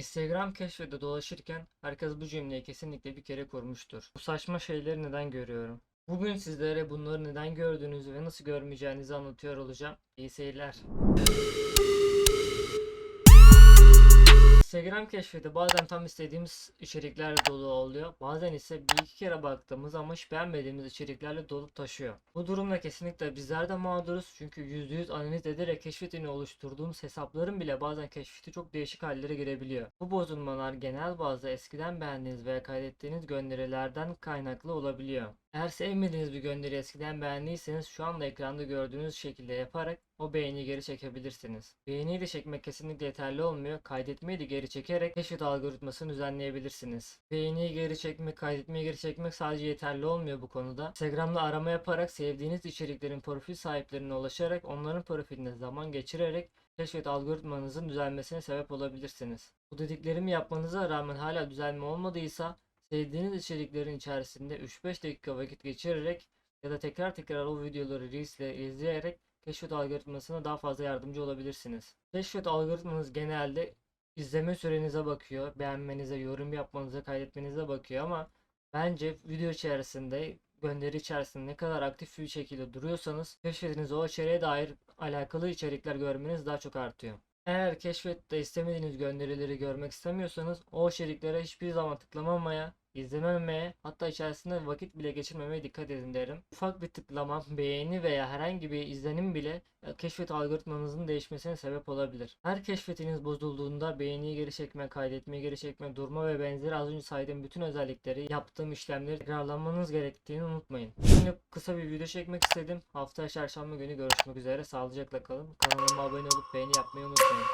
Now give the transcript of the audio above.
Instagram keşfede dolaşırken herkes bu cümleyi kesinlikle bir kere kurmuştur. Bu saçma şeyleri neden görüyorum? Bugün sizlere bunları neden gördüğünüzü ve nasıl görmeyeceğinizi anlatıyor olacağım. İyi seyirler. Instagram keşfeti bazen tam istediğimiz içeriklerle dolu oluyor. Bazen ise bir iki kere baktığımız ama hiç beğenmediğimiz içeriklerle dolup taşıyor. Bu durumda kesinlikle bizler de mağduruz. Çünkü %100 analiz ederek keşfetini oluşturduğumuz hesapların bile bazen keşfeti çok değişik hallere girebiliyor. Bu bozulmalar genel bazda eskiden beğendiğiniz veya kaydettiğiniz gönderilerden kaynaklı olabiliyor. Eğer sevmediğiniz bir gönderi eskiden beğendiyseniz şu anda ekranda gördüğünüz şekilde yaparak o beğeniyi geri çekebilirsiniz. Beğeniyi de çekmek kesinlikle yeterli olmuyor. Kaydetmeyi de geri çekerek keşfet algoritmasını düzenleyebilirsiniz. Beğeniyi geri çekmek, kaydetmeyi geri çekmek sadece yeterli olmuyor bu konuda. Instagram'da arama yaparak sevdiğiniz içeriklerin profil sahiplerine ulaşarak onların profiline zaman geçirerek keşfet algoritmanızın düzelmesine sebep olabilirsiniz. Bu dediklerimi yapmanıza rağmen hala düzelme olmadıysa sevdiğiniz içeriklerin içerisinde 3-5 dakika vakit geçirerek ya da tekrar tekrar o videoları Reels'le izleyerek keşfet algoritmasına daha fazla yardımcı olabilirsiniz. Keşfet algoritmanız genelde izleme sürenize bakıyor, beğenmenize, yorum yapmanıza, kaydetmenize bakıyor ama bence video içerisinde, gönderi içerisinde ne kadar aktif bir şekilde duruyorsanız keşfetiniz o içeriğe dair alakalı içerikler görmeniz daha çok artıyor. Eğer keşfette istemediğiniz gönderileri görmek istemiyorsanız o içeriklere hiçbir zaman tıklamamaya, izlememeye hatta içerisinde vakit bile geçirmemeye dikkat edin derim. Ufak bir tıklama, beğeni veya herhangi bir izlenim bile e, keşfet algoritmanızın değişmesine sebep olabilir. Her keşfetiniz bozulduğunda beğeniyi geri çekme, kaydetmeyi geri çekme, durma ve benzeri az önce saydığım bütün özellikleri, yaptığım işlemleri tekrarlamanız gerektiğini unutmayın. Şimdi kısa bir video çekmek istedim. Haftaya çarşamba günü görüşmek üzere. Sağlıcakla kalın. Kanalıma abone olup beğeni yapmayı unutmayın.